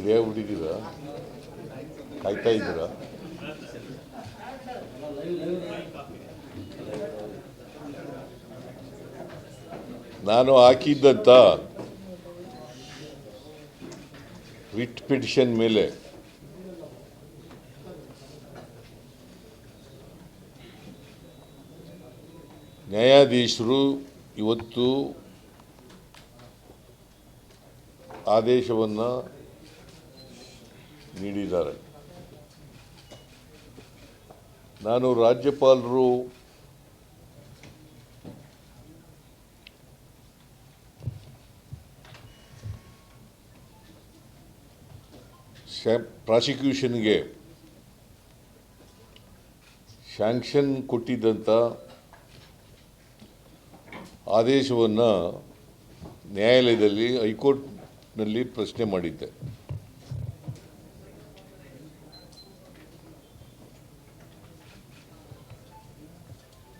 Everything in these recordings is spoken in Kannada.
ರೆಡಿಯಾಗ್ಬಿಟ್ಟಿದ್ದೀರಾ ಕಾಯ್ತಾ ಇದ್ದೀರಾ? ನಾನು ಹಾಕಿದ್ದಂಥ ವಿಟ್ ಪಿಟಿಷನ್ ಮೇಲೆ ನ್ಯಾಯಾಧೀಶರು ಇವತ್ತು ಆದೇಶವನ್ನು ನೀಡಿದ್ದಾರೆ. ನಾನು ರಾಜ್ಯಪಾಲರು ಪ್ರಾಸಿಕ್ಯೂಷನ್ಗೆ ಶಾಂಕ್ಷನ್ ಕೊಟ್ಟಿದ್ದಂಥ ಆದೇಶವನ್ನು ನ್ಯಾಯಾಲಯದಲ್ಲಿ ಹೈಕೋರ್ಟ್ನಲ್ಲಿ ಪ್ರಶ್ನೆ ಮಾಡಿದ್ದೆ.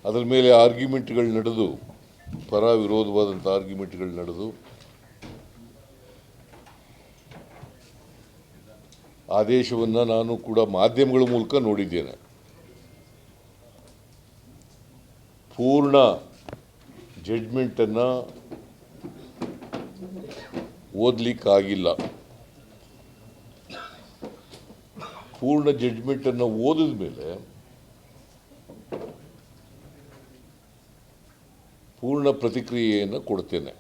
ಅದರ ಮೇಲೆ ಆರ್ಗ್ಯುಮೆಂಟ್ಗಳು ನಡೆದು ಪರ ವಿರೋಧವಾದಂಥ ಆರ್ಗ್ಯುಮೆಂಟ್ಗಳು ನಡೆದು, ಆದೇಶವನ್ನು ನಾನು ಕೂಡ ಮಾಧ್ಯಮಗಳ ಮೂಲಕ ನೋಡಿದ್ದೇನೆ. ಪೂರ್ಣ ಜಡ್ಮೆಂಟನ್ನು ಓದಲಿಕ್ಕಾಗಿಲ್ಲ. ಪೂರ್ಣ ಜಡ್ಮೆಂಟನ್ನು ಓದಿದ ಮೇಲೆ ಪೂರ್ಣ ಪ್ರತಿಕ್ರಿಯೆಯನ್ನು ಕೊಡ್ತೇನೆ.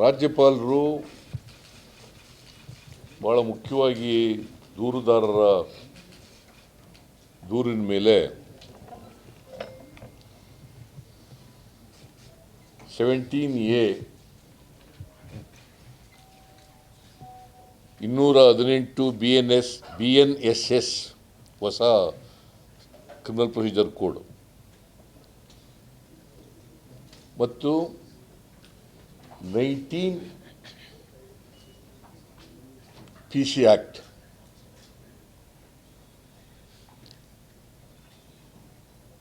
ರಾಜ್ಯಪಾಲರು ಭಾಳ ಮುಖ್ಯವಾಗಿ ದೂರುದಾರರ ದೂರಿನ ಮೇಲೆ ಸೆವೆಂಟೀನ್ ಎ ಇನ್ನೂರ ಹದಿನೆಂಟು B N S B N S S ಹೊಸ ಕ್ರಿಮಿನಲ್ ಪ್ರೊಸೀಜರ್ ಕೋಡ್ ಮತ್ತು ನೈನ್ಟೀನ್ ಪಿ ಸಿ ಆ್ಯಕ್ಟ್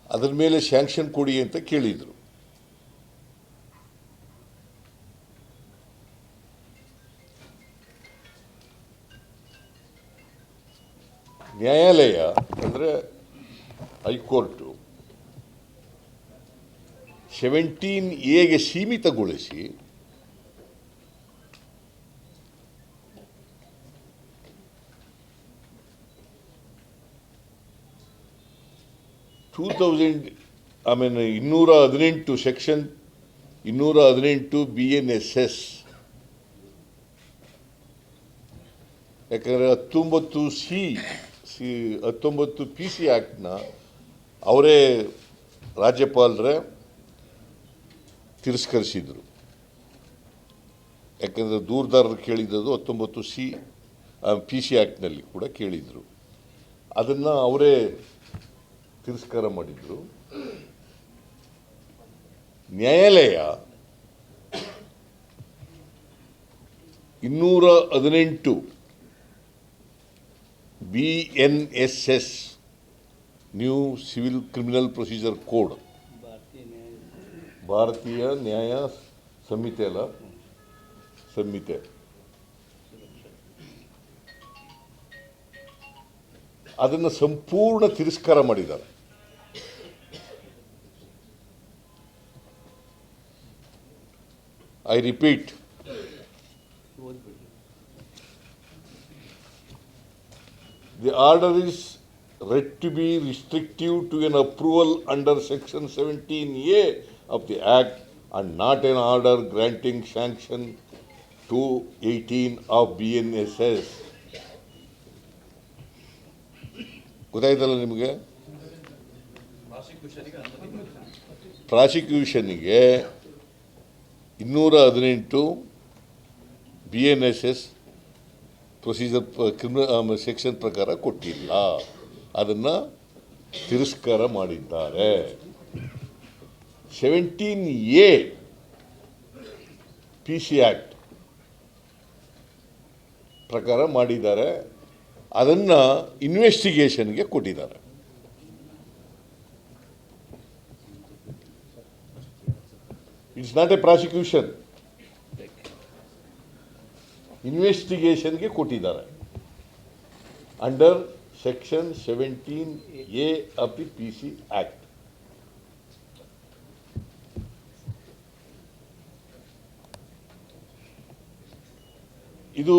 ಅದರ ಮೇಲೆ ಸ್ಯಾಂಕ್ಷನ್ ಕೊಡಿ ಅಂತ ಕೇಳಿದರು. ಸೆವೆಂಟೀನ್ ಎಗೆ ಸೀಮಿತಗೊಳಿಸಿ ಟೂ ತೌಸಂಡ್ ಆಮೇಲೆ ಇನ್ನೂರ ಹದಿನೆಂಟು ಸೆಕ್ಷನ್ ಇನ್ನೂರ ಹದಿನೆಂಟು ಬಿ ಎನ್ ಎಸ್ ಎಸ್ ಯಾಕಂದರೆ ಹತ್ತೊಂಬತ್ತು ಸಿ ಸಿ ಹತ್ತೊಂಬತ್ತು ಪಿ ಸಿ ಆ್ಯಕ್ಟ್ನ ಅವರೇ ರಾಜ್ಯಪಾಲರೇ ತಿರಸ್ಕರಿಸಿದರು. ಯಾಕಂದರೆ ದೂರದಾರರು ಕೇಳಿದ್ದು ಹತ್ತೊಂಬತ್ತು ಸಿ ಪಿ ಸಿ ಆ್ಯಕ್ಟ್ನಲ್ಲಿ ಕೂಡ ಕೇಳಿದರು. ಅದನ್ನು ಅವರೇ ತಿರಸ್ಕಾರ ಮಾಡಿದರು. ನ್ಯಾಯಾಲಯ ಇನ್ನೂರ ಹದಿನೆಂಟು B N S S, new civil criminal procedure code ಭಾರತೀಯ ನ್ಯಾಯ ಸಂಹಿತೆ ಅಲ್ಲ? ಸಂಹಿತೆ. ಅದನ್ನು ಸಂಪೂರ್ಣ ತಿರಸ್ಕಾರ ಮಾಡಿದ್ದಾರೆ. I repeat the order is read to be restrictive to an approval under section 17A of the Act and not an order granting sanction to 18 of BNSS. ಗೊತ್ತಾಯ್ತಲ್ಲ ನಿಮಗೆ ಪ್ರಾಸಿಕ್ಯೂಷನ್ಗೆ ಇನ್ನೂರ ಹದಿನೆಂಟು B N S S procedure criminal section ಪ್ರಕಾರ ಕೊಟ್ಟಿಲ್ಲ ಅದನ್ನು ತಿರಸ್ಕಾರ ಮಾಡಿದ್ದಾರೆ. Seventeen A P C act ಪ್ರಕಾರ ಮಾಡಿದ್ದಾರೆ. ಅದನ್ನು ಇನ್ವೆಸ್ಟಿಗೇಷನ್ಗೆ ಕೊಟ್ಟಿದ್ದಾರೆ. ಇಟ್ಸ್ ನಾಟ್ ಎ ಪ್ರಾಸಿಕ್ಯೂಷನ್ ಇನ್ವೆಸ್ಟಿಗೇಷನ್ಗೆ ಕೊಟ್ಟಿದ್ದಾರೆ. Under section seventeen A of the P C act ಇದು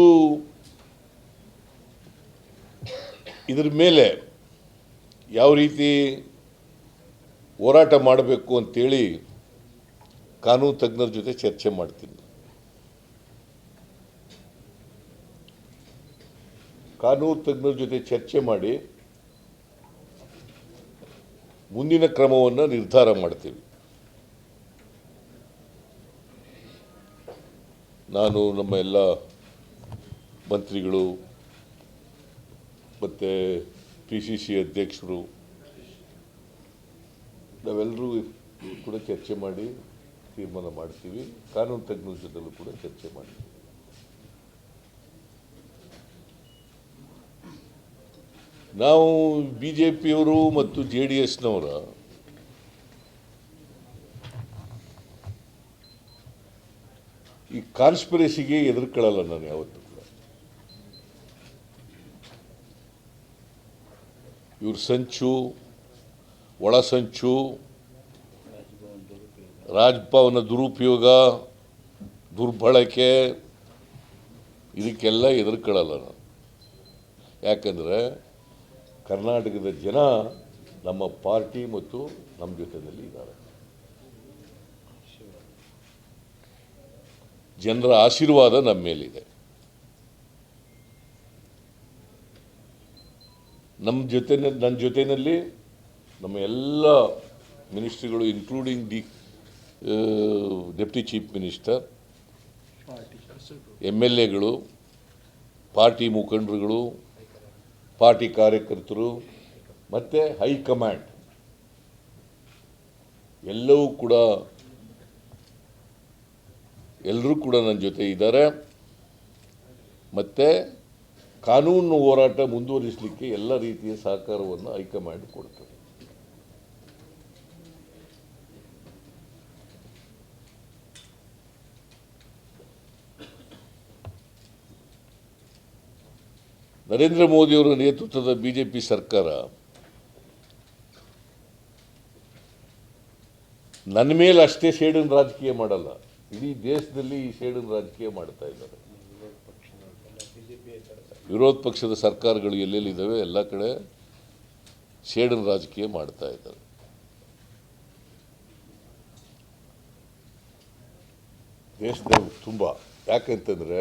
ಇದರ ಮೇಲೆ ಯಾವ ರೀತಿ ಹೋರಾಟ ಮಾಡಬೇಕು ಅಂತೇಳಿ ಕಾನೂನು ತಜ್ಞರ ಜೊತೆ ಚರ್ಚೆ ಮಾಡ್ತೀನಿ. ಕಾನೂನು ತಜ್ಞರ ಜೊತೆ ಚರ್ಚೆ ಮಾಡಿ ಮುಂದಿನ ಕ್ರಮವನ್ನು ನಿರ್ಧಾರ ಮಾಡ್ತೀವಿ. ನಾನು ನಮ್ಮ ಎಲ್ಲ ಮಂತ್ರಿಗಳು ಮತ್ತು ಪಿ ಸಿ ಸಿ ಅಧ್ಯಕ್ಷರು ನಾವೆಲ್ಲರೂ ಕೂಡ ಚರ್ಚೆ ಮಾಡಿ ತೀರ್ಮಾನ ಮಾಡ್ತೀವಿ. ಕಾನೂನು ತಜ್ಞರ ಜೊತೆಲೂ ಕೂಡ ಚರ್ಚೆ ಮಾಡ್ತೀವಿ. ನಾವು ಬಿ ಜೆ ಪಿಯವರು ಮತ್ತು ಜೆ ಡಿ ಎಸ್ನವರ ಈ ಕಾನ್ಸ್ಪಿರಸಿಗೆ ಎದುರ್ಕೊಳ್ಳಲ್ಲ ನಾನು ಯಾವತ್ತೂ ಕೂಡ. ಇವ್ರ ಸಂಚು, ಒಳ ಸಂಚು, ರಾಜ್ಭವನ ದುರುಪಯೋಗ, ದುರ್ಬಳಕೆ, ಇದಕ್ಕೆಲ್ಲ ಎದುರ್ಕೊಳ್ಳಲ್ಲ ನಾನು. ಯಾಕಂದರೆ ಕರ್ನಾಟಕದ ಜನ ನಮ್ಮ ಪಾರ್ಟಿ ಮತ್ತು ನಮ್ಮ ಜೊತೆಯಲ್ಲಿ ಇದ್ದಾರೆ. ಜನರ ಆಶೀರ್ವಾದ ನಮ್ಮ ಮೇಲಿದೆ. ನಮ್ಮ ಜೊತೆ ನನ್ನ ಜೊತೆಯಲ್ಲಿ ನಮ್ಮ ಎಲ್ಲ ಮಿನಿಸ್ಟ್ರಿಗಳು including the deputy chief minister M L ಎಗಳು ಪಾರ್ಟಿ ಮುಖಂಡರುಗಳು ಪಾರ್ಟಿ ಕಾರ್ಯಕರ್ತರು ಮತ್ತು ಹೈಕಮಾಂಡ್ ಎಲ್ಲವೂ ಕೂಡ ಎಲ್ಲರೂ ಕೂಡ ನನ್ನ ಜೊತೆ ಇದ್ದಾರೆ. ಮತ್ತು ಕಾನೂನು ಹೋರಾಟ ಮುಂದುವರಿಸಲಿಕ್ಕೆ ಎಲ್ಲ ರೀತಿಯ ಸಹಕಾರವನ್ನು ಹೈಕಮಾಂಡ್ ಕೊಡ್ತದೆ. ನರೇಂದ್ರ ಮೋದಿಯವರ ನೇತೃತ್ವದ ಬಿಜೆಪಿ ಸರ್ಕಾರ ನನ್ನ ಮೇಲೆ ಅಷ್ಟೇ ಸೇಡಿನ ರಾಜಕೀಯ ಮಾಡಲ್ಲ. ಇಡೀ ದೇಶದಲ್ಲಿ ಈ ಸೇಡಿನ ರಾಜಕೀಯ ಮಾಡ್ತಾ ಇದ್ದಾರೆ. ವಿರೋಧ ಪಕ್ಷದ ಸರ್ಕಾರಗಳು ಎಲ್ಲೆಲ್ಲಿದ್ದಾವೆ? ಎಲ್ಲ ಕಡೆ ಸೇಡಿನ ರಾಜಕೀಯ ಮಾಡ್ತಾ ಇದ್ದಾರೆ. ದೇಶದ ತುಂಬ. ಯಾಕಂತಂದರೆ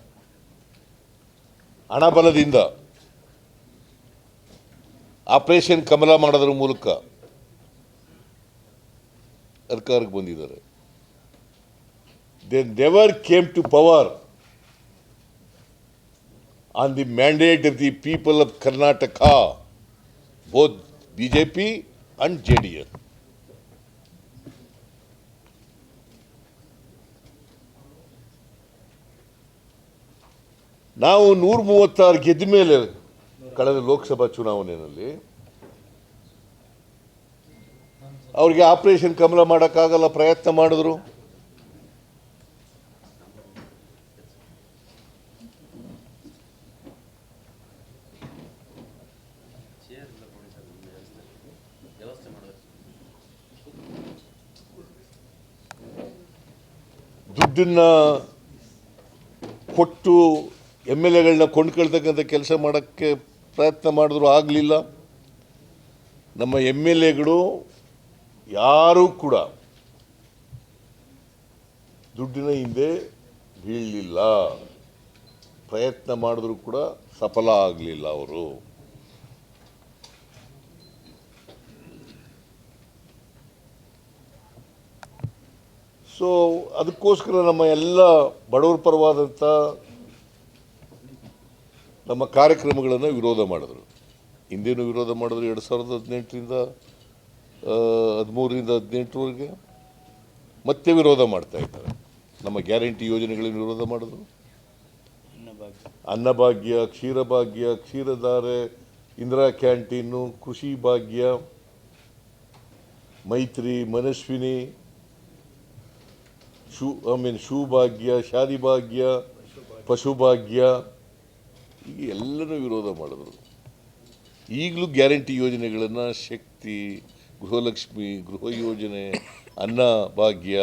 ಹಣಬಲದಿಂದ ಆಪರೇಷನ್ ಕಮಲ ಮಾಡೋದ್ರ ಮೂಲಕ ಅಧಿಕಾರಕ್ಕೆ ಬಂದಿದ್ದಾರೆ. They never came to power on the mandate of the people of Karnataka both B J P and J D S ನಾವು ನೂರ ಮೂವತ್ತಾರು ಗೆದ್ದ ಮೇಲೆ ಕಳೆದ ಲೋಕಸಭಾ ಚುನಾವಣೆಯಲ್ಲಿ ಅವ್ರಿಗೆ ಆಪರೇಷನ್ ಕಮಲ ಮಾಡೋಕ್ಕಾಗಲ್ಲ, ಪ್ರಯತ್ನ ಮಾಡಿದ್ರು. ದುಡ್ಡನ್ನು ಕೊಟ್ಟು ಎಂ ಎಲ್ ಎಗಳನ್ನ ಕೊಂಡ್ಕೊಳ್ತಕ್ಕಂಥ ಕೆಲಸ ಮಾಡೋಕ್ಕೆ ಪ್ರಯತ್ನ ಮಾಡಿದ್ರು ಆಗಲಿಲ್ಲ. ನಮ್ಮ ಎಂ ಎಲ್ ಎಗಳು ಯಾರೂ ಕೂಡ ದುಡ್ಡಿನ ಹಿಂದೆ ಬೀಳಲಿಲ್ಲ. ಪ್ರಯತ್ನ ಮಾಡಿದ್ರು ಕೂಡ ಸಫಲ ಆಗಲಿಲ್ಲ ಅವರು. ಸೊ ಅದಕ್ಕೋಸ್ಕರ ನಮ್ಮ ಎಲ್ಲ ಬಡವರ ಪರವಾದಂಥ ನಮ್ಮ ಕಾರ್ಯಕ್ರಮಗಳನ್ನು ವಿರೋಧ ಮಾಡಿದ್ರು. ಹಿಂದೇನು ವಿರೋಧ ಮಾಡಿದ್ರು ಎರಡು ಸಾವಿರದ ಹದಿನೆಂಟರಿಂದ ಹದಿಮೂರರಿಂದ ಹದಿನೆಂಟರವರೆಗೆ. ಮತ್ತೆ ವಿರೋಧ ಮಾಡ್ತಾ ಇದ್ದಾರೆ. ನಮ್ಮ ಗ್ಯಾರಂಟಿ ಯೋಜನೆಗಳನ್ನು ವಿರೋಧ ಮಾಡಿದ್ರು. Anna Bhagya, Ksheera Bhagya, Ksheeradhare, Indira canteen, Krishi Bhagya, Maitri, Manaswini, shoe, I mean shoe Bhagya, Shaadi Bhagya ಪಶುಭಾಗ್ಯ ಈಗ ಎಲ್ಲನೂ ವಿರೋಧ ಮಾಡಿದ್ರು. ಈಗಲೂ ಗ್ಯಾರಂಟಿ ಯೋಜನೆಗಳನ್ನು ಶಕ್ತಿ, ಗೃಹಲಕ್ಷ್ಮಿ, ಗೃಹ ಯೋಜನೆ, ಅನ್ನ, ಭಾಗ್ಯ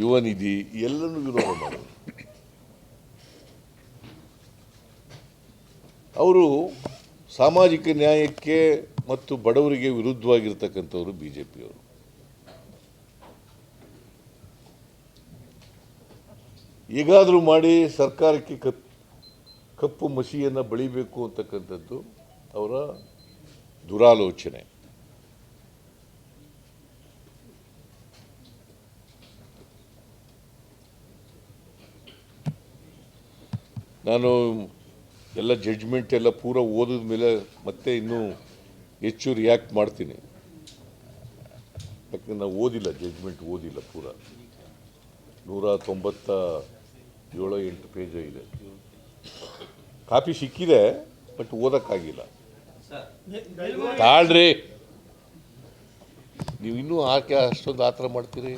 ಯುವ ನಿಧಿ ಎಲ್ಲನೂ ವಿರೋಧ ಮಾಡಿದ್ರು. ಅವರು ಸಾಮಾಜಿಕ ನ್ಯಾಯಕ್ಕೆ ಮತ್ತು ಬಡವರಿಗೆ ವಿರುದ್ಧವಾಗಿರ್ತಕ್ಕಂಥವ್ರು ಬಿ ಜೆ ಪಿಯವರು ಹೇಗಾದರೂ ಮಾಡಿ ಸರ್ಕಾರಕ್ಕೆ ಕಪ್ ಕಪ್ಪು ಮಸಿಯನ್ನು ಬಳಿಬೇಕು ಅಂತಕ್ಕಂಥದ್ದು ಅವರ ದುರಾಲೋಚನೆ. ನಾನು ಎಲ್ಲ ಜಡ್ಜ್ಮೆಂಟ್ ಎಲ್ಲ ಪೂರ ಓದಿದ ಮೇಲೆ ಮತ್ತೆ ಇನ್ನೂ ಹೆಚ್ಚು ರಿಯಾಕ್ಟ್ ಮಾಡ್ತೀನಿ. ಯಾಕಂದ್ರೆ ನಾವು ಓದಿಲ್ಲ ಜಡ್ಜ್ಮೆಂಟ್ ಓದಿಲ್ಲ ಪೂರ. ನೂರ ತೊಂಬತ್ತ ಏಳು ಎಂಟು ಪೇಜ ಇದೆ. ಕಾಪಿ ಸಿಕ್ಕಿದೆ ಬಟ್ ಓದಕ್ಕಾಗಿಲ್ಲ. ಸರ್ ತಾಳ್ರಿ. ನೀವು ಇನ್ನೂ ಆಕೆ ಅಷ್ಟೊಂದು ಆ ಥರ ಮಾಡ್ತೀರಿ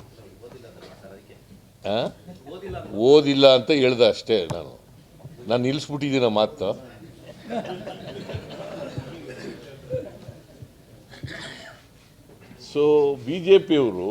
ಓದಿಲ್ಲ ಅಂತ ಹೇಳ್ದೆ ಅಷ್ಟೇ ನಾನು. ನಾನು ನಿಲ್ಲಿಸ್ಬಿಟ್ಟಿದ್ದೀನ ಮಾತು ಸೊ ಬಿ ಜೆ ಪಿಯವರು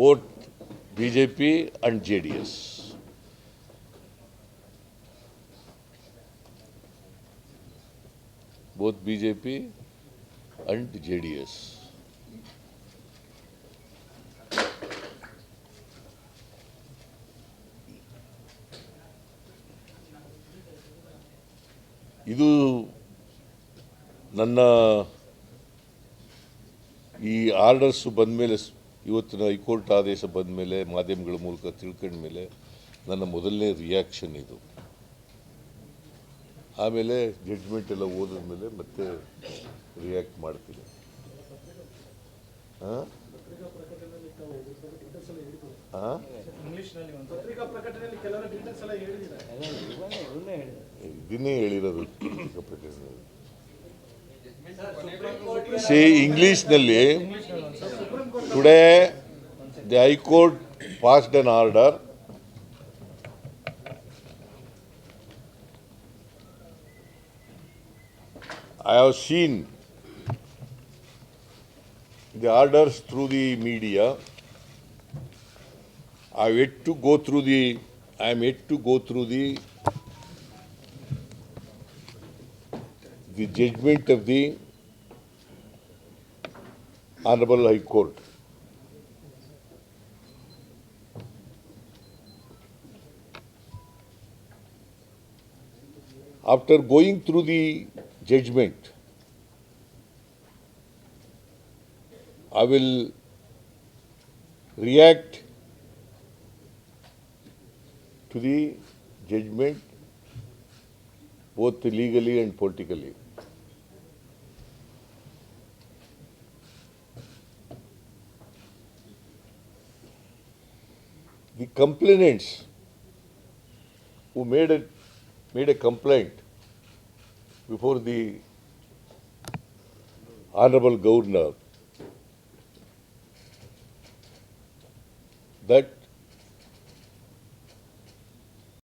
Both BJP and JDS. Both BJP and JDS. ಇದು ನನ್ನ ಈ ಆರ್ಡರ್ಸ್ ಬಂದ ಮೇಲೆ ಇವತ್ತಿನ ಹೈಕೋರ್ಟ್ ಆದೇಶ ಬಂದ ಮೇಲೆ ಮಾಧ್ಯಮಗಳ ಮೂಲಕ ತಿಳ್ಕೊಂಡ ಮೇಲೆ ನನ್ನ ಮೊದಲನೇ ರಿಯಾಕ್ಷನ್ ಇದು. ಆಮೇಲೆ ಜಡ್ಜ್ಮೆಂಟ್ ಎಲ್ಲ ಓದಿದ ಮೇಲೆ ಮತ್ತೆ ರಿಯಾಕ್ಟ್ ಮಾಡ್ತೀನಿ. ಹಾಂ? ಹಾಂ? ಪತ್ರಿಕಾ ಪ್ರಕಟಣೆಯಲ್ಲಿ ಕೆಲವರ ಡೀಟೇಲ್ಸ್ ಎಲ್ಲ ಹೇಳಿದ್ದಾರೆ ಇದನ್ನೇ ಹೇಳಿರೋದು ಪತ್ರಿಕಾ ಪ್ರಕಟಣೆಯಲ್ಲಿ. ಸಿ ಇಂಗ್ಲೀಷ್ನಲ್ಲಿ Today, the High Court passed an order I have seen the orders through the media. I am yet to go through the I am yet to go through the the judgment of the Honorable High Court. After going through the judgment, I will react to the judgment both legally and politically. The complainants who made a, made a complaint before the Honorable Governor that